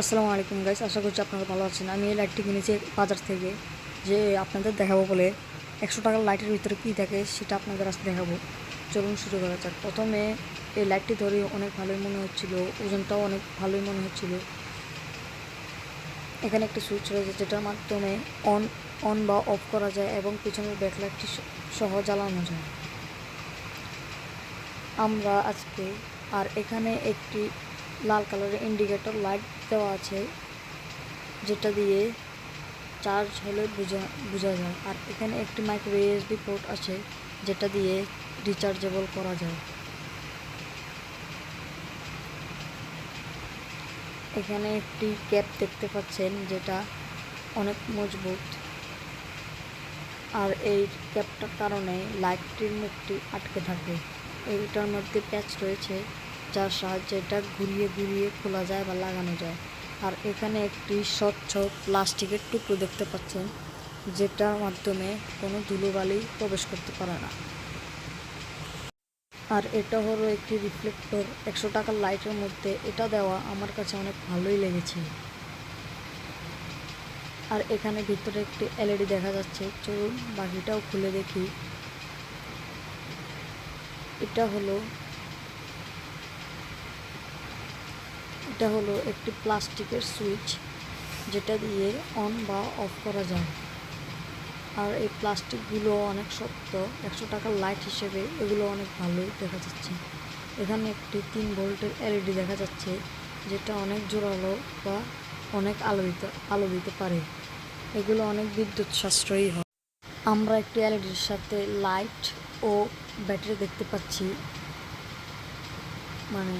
আসসালামু আলাইকুম গাইস, আশা করছি আপনারা ভালো আছেন। আমি এই লাইটটি কিনেছি বাজার থেকে, যে আপনাদের দেখাবো বলে। একশো টাকার লাইটের ভিতরে কী থাকে সেটা আপনাদের আজকে দেখাবো। চলুন শুরু করা যাক। প্রথমে এই লাইটটি ধরে অনেক ভালোই মনে হচ্ছিল, ওজনটাও অনেক ভালোই মনে হচ্ছিল। এখানে একটি সুইচ রয়েছে, যেটার মাধ্যমে অন অন বা অফ করা যায় এবং পিছনের ব্যাকলাইটটি সহ জ্বালানো যায়। আমরা আজকে, আর এখানে একটি লাল কালারের ইন্ডিকেটর লাইট দেওয়া আছে, যেটা দিয়ে চার্জ হলে বোঝা বোঝা যায়। আর এখানে একটি মাইক্রো ইউএসবি পোর্ট আছে, যেটা দিয়ে রিচার্জেবল করা যায়। এখানে একটি ক্যাপ দেখতে পাচ্ছেন, যেটা অনেক মজবুত। আর এই ক্যাপটার কারণে লাইটটির মুখটি আটকে থাকে এইটার মধ্যে প্যাচ রয়েছে যার সাহায্যে এটা ঘুরিয়ে ঘুরিয়ে খোলা যায় বা লাগানো যায়। আর এখানে একটি স্বচ্ছ প্লাস্টিকের টুকরো দেখতে পাচ্ছেন, যেটার মাধ্যমে কোনো ধুলোবালি প্রবেশ করতে পারে না। আর এটা হলো একটি রিফ্লেক্টর একশো টাকার লাইটের মধ্যে এটা দেওয়া আমার কাছে অনেক ভালোই লেগেছে। আর এখানে ভিতরে একটি এলইডি দেখা যাচ্ছে। চলুন বাকিটাও খুলে দেখি। এটা হলো এটা হলো একটি প্লাস্টিকের সুইচ, যেটা দিয়ে অন বা অফ করা যায়। আর এই প্লাস্টিকগুলো অনেক শক্ত, একশো টাকার লাইট হিসেবে এগুলো অনেক ভালোই দেখা যাচ্ছে। এখানে একটি তিন ভোল্টের এলইডি দেখা যাচ্ছে, যেটা অনেক জোরালো বা অনেক আলো দিতে আলো দিতে পারে। এগুলো অনেক বিদ্যুৎ সাশ্রয়ী হয়। আমরা একটি এলইডির সাথে লাইট ও ব্যাটারি দেখতে পাচ্ছি। মানে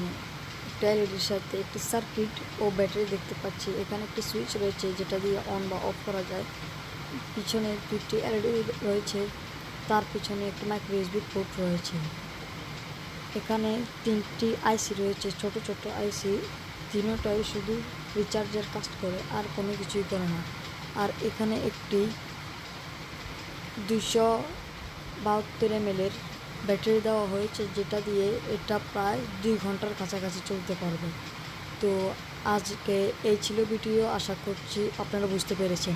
এলইডির সাথে একটি সার্কিট ও ব্যাটারি দেখতে পাচ্ছি। এখানে একটি সুইচ রয়েছে, যেটা দিয়ে অন বা অফ করা যায়। পিছনে দুটি এলইডি রয়েছে, তার পিছনে একটি মাইক্রো ইউএসবি পোর্ট রয়েছে। এখানে তিনটি আইসি রয়েছে, ছোট ছোট আইসি তিনোটাই শুধু রিচার্জের কাজ করে, আর কোনো কিছুই করে না। আর এখানে একটি দুশো বাহাত্তর এমএলের ব্যাটারি দেওয়া হয়েছে যেটা দিয়ে এটা প্রায় দুই ঘণ্টার কাছাকাছি চলতে পারবে। তো আজকে এই ছিল ভিডিও, আশা করছি আপনারা বুঝতে পেরেছেন।